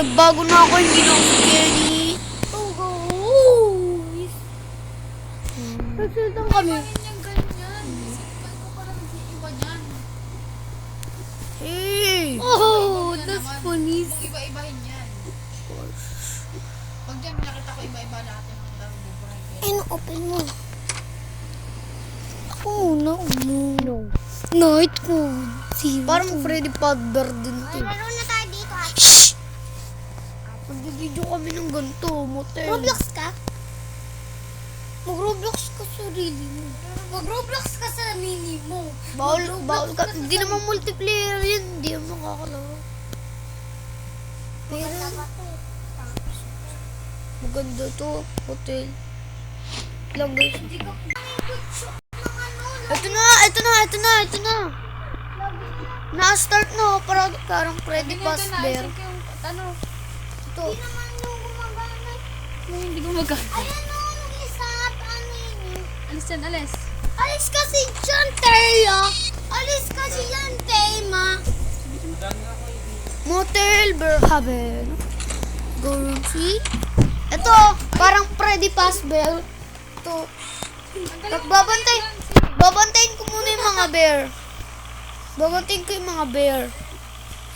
Nagbago na ako, hindi na ako si Kenny. Oh, guys. Nagsultang kami. Hey! Oh, that's funny. Iba-ibahin yan. Pag dyan nakita ko iba-iba natin ang dami. Ano, open mo. Ako muna, no. Night mode. Parang Freddy Fazbear din to. Laro na Magdi-video kami ng ganito, motel. Roblox ka? Mag-Roblox ka sa sarili mo. Mag-Roblox ka sa mini mo. Bawal, bawal ka. Hindi naman multiplayer yan. Hindi naman makakalaro. Pero, maganda to, hotel. Lang guys. Ito na, ito na, ito na, ito na. Na-start na, parang, parang Freddy Ganyan, Fazbear. naisip ano, Ito. naman yung gumagana. hindi ko magkano. Ayan o, mag-isa at ano yun. Alis dyan, alis. Alis kasi dyan, Teya. Alis kasi dyan, Tema. Motel Berhaven. Go room C. Ito, parang Freddy Fazbear. Ito. Babantay. Babantayin ko muna yung mga bear. Babantayin ko yung mga bear.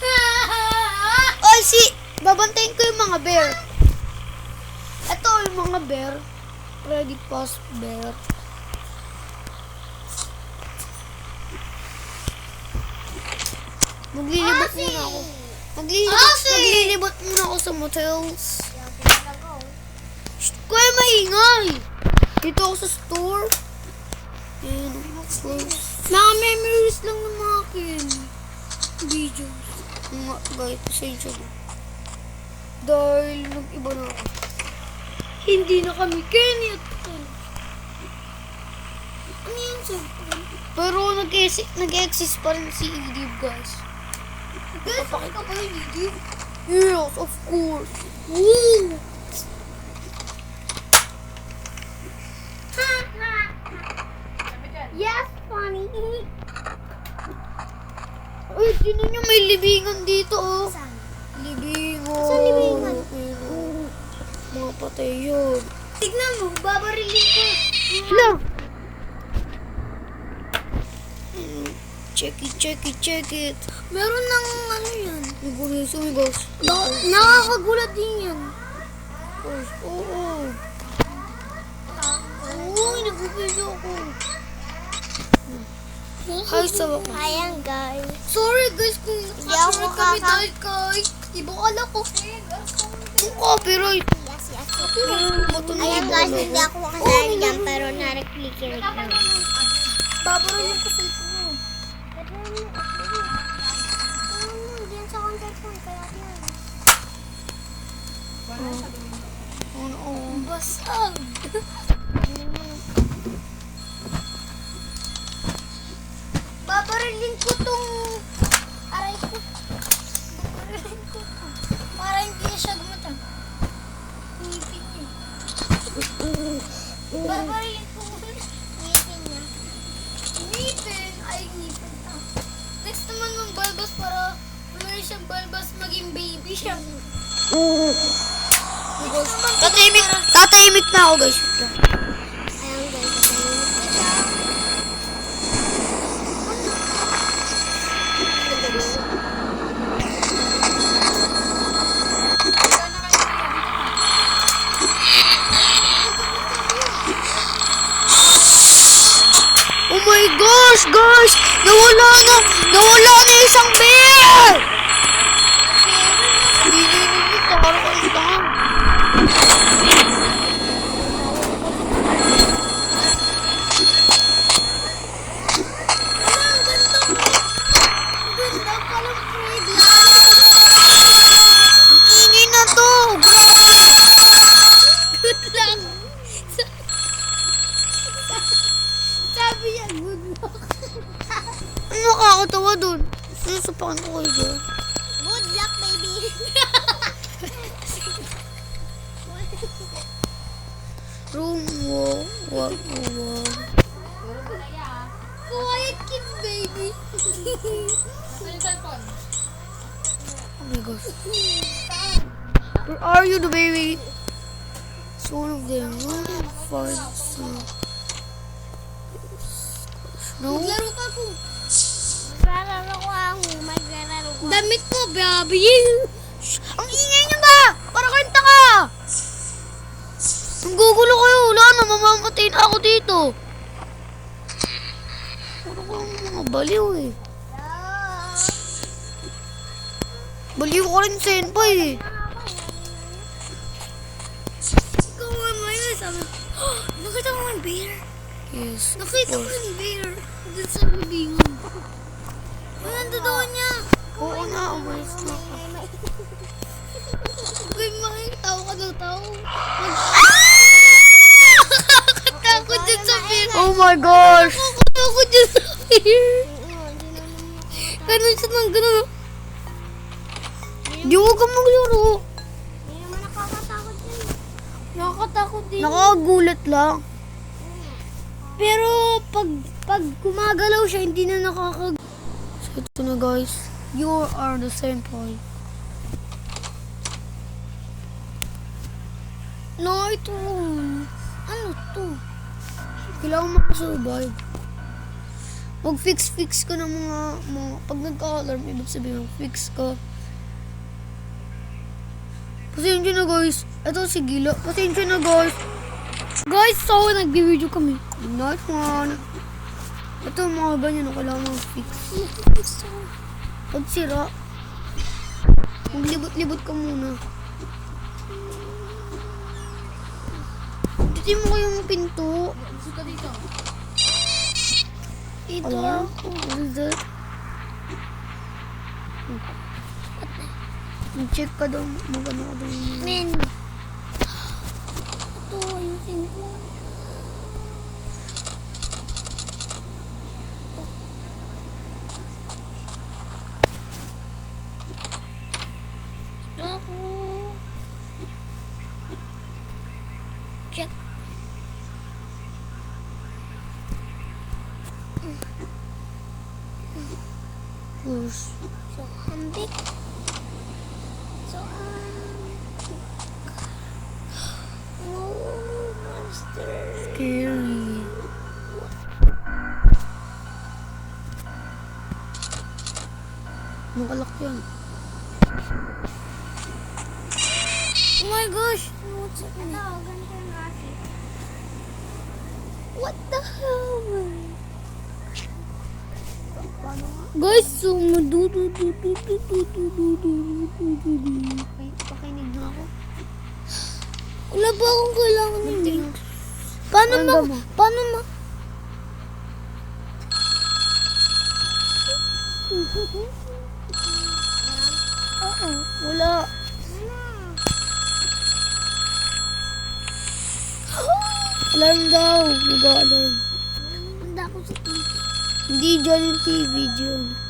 Oy, si! Babantayin ko yung mga bear. Ito yung mga bear. Freddy Fazbear. Maglilibot muna ako. Maglilibot, Asi! maglilibot muna ako sa motels. Shh, kuya maingay. Dito ako sa store. Ayan, close. Mga memories lang ng mga akin. Videos. Nga, guys, pasensya na. Dahil nag-iba na ako. Hindi na kami Kenny at Ken. Ano yun sa Pero nag-exist, pa rin si Edith, guys. Guys, ka ba yung video? Yes, of course. Woo! yes, funny. Uy, tinan nyo, may libingan dito, oh. Saan? Libingan. Saan libingan? Ayun, Mga patay yun. Tignan mo, babarilin ko. Hala! Mm, Check it, check it, check it. Meron ng ano yan. Nagulis, umigos. Na- nakakagulat din yan. Oo, oo. Uy, nag-video ako. Hi sa wakas. Ayan, guys. Sorry guys kung Hindi ako kami dahil kay ala ko. Kung copyright. Ayan, guys, hindi ako kasali dyan, pero. Babarilin ko sa ito. Ano, oh. Basag. Babarilin ko tong Ko muna. Ngipin niya. Ngipin? Ay, ngipin. Ah. Next naman ng balbas para wala siyang balbas maging baby siya. Tatahimik, tatahimik na ako guys. Gosh, guys! Nawala na! Nawala na isang bear! Are you, the baby? It's one of them. Five, No? Maglaro ka ko. Maglalaro ko ako. Maglalaro ko. Damit ko, baby. Ang ingay niyo ba? Para kanta ka! Ang gugulo kayo. Wala na, mamamatayin ako dito. Puro kang mga baliw eh. Baliw ko rin senpai eh. Bear? Yes. Nakita ko yung bear. Doon sa libingan. Ay, nandoon niya. Oo nga, umalis na ako. Uy, makikita ko ka daw tao. Nakatakot dyan sa bear. Oh my gosh! Nakatakot dyan sa bear. Ganun siya ng ganun. Di huwag kang maglaro. Hindi naman nakakatakot yun. Nakakatakot din. Nakakagulat lang. Pero pag pag gumagalaw siya, hindi na nakakag... So ito na guys. You are the senpai. No, ito. Ano to? Kailangan makasurvive. Mag-fix-fix ka ng mga, mga pag nagka-alarm, ibig sabihin, fix ka. Pasensya na guys. Ito si Gila. Pasensya na guys. Guys, so nagbi-video kami. Night man. Ito mga ganyan kailangan mag-fix. Pag sira, maglibot-libot ka muna. Dito mo kayong pinto. Gusto dito. Ito. What is that? Mag-check ka daw. Mag-ano ka daw. Men. Dur. Şu Nakalak yan. Oh my gosh! What's up? Ito, ganito yung kasi. What the hell? Guys, so madudududududududududududu. Pakinig na. Wala ba akong kailangan ng link? Paano Ano ma... Paano. Wala. Alarm daw. Nag-alarm. Handa ako sa TV. Hindi dyan yung TV dyan.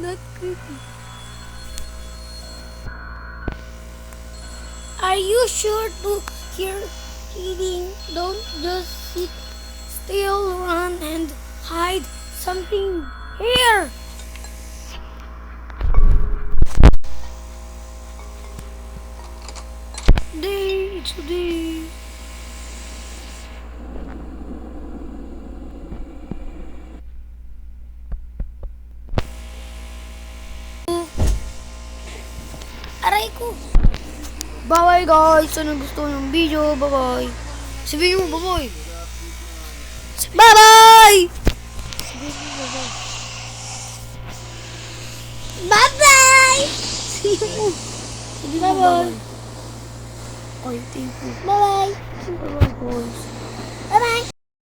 Not creepy. Are you sure to hear eating? Don't just sit still, run and hide something here. Day to day. Aray ko. Bye guys. Sana gusto ng video. Bye bye. Sabihin mo bye bye. Bye bye. Bye bye. Sabihin mo. Bye bye. Okay, thank you. Bye bye. Bye bye guys.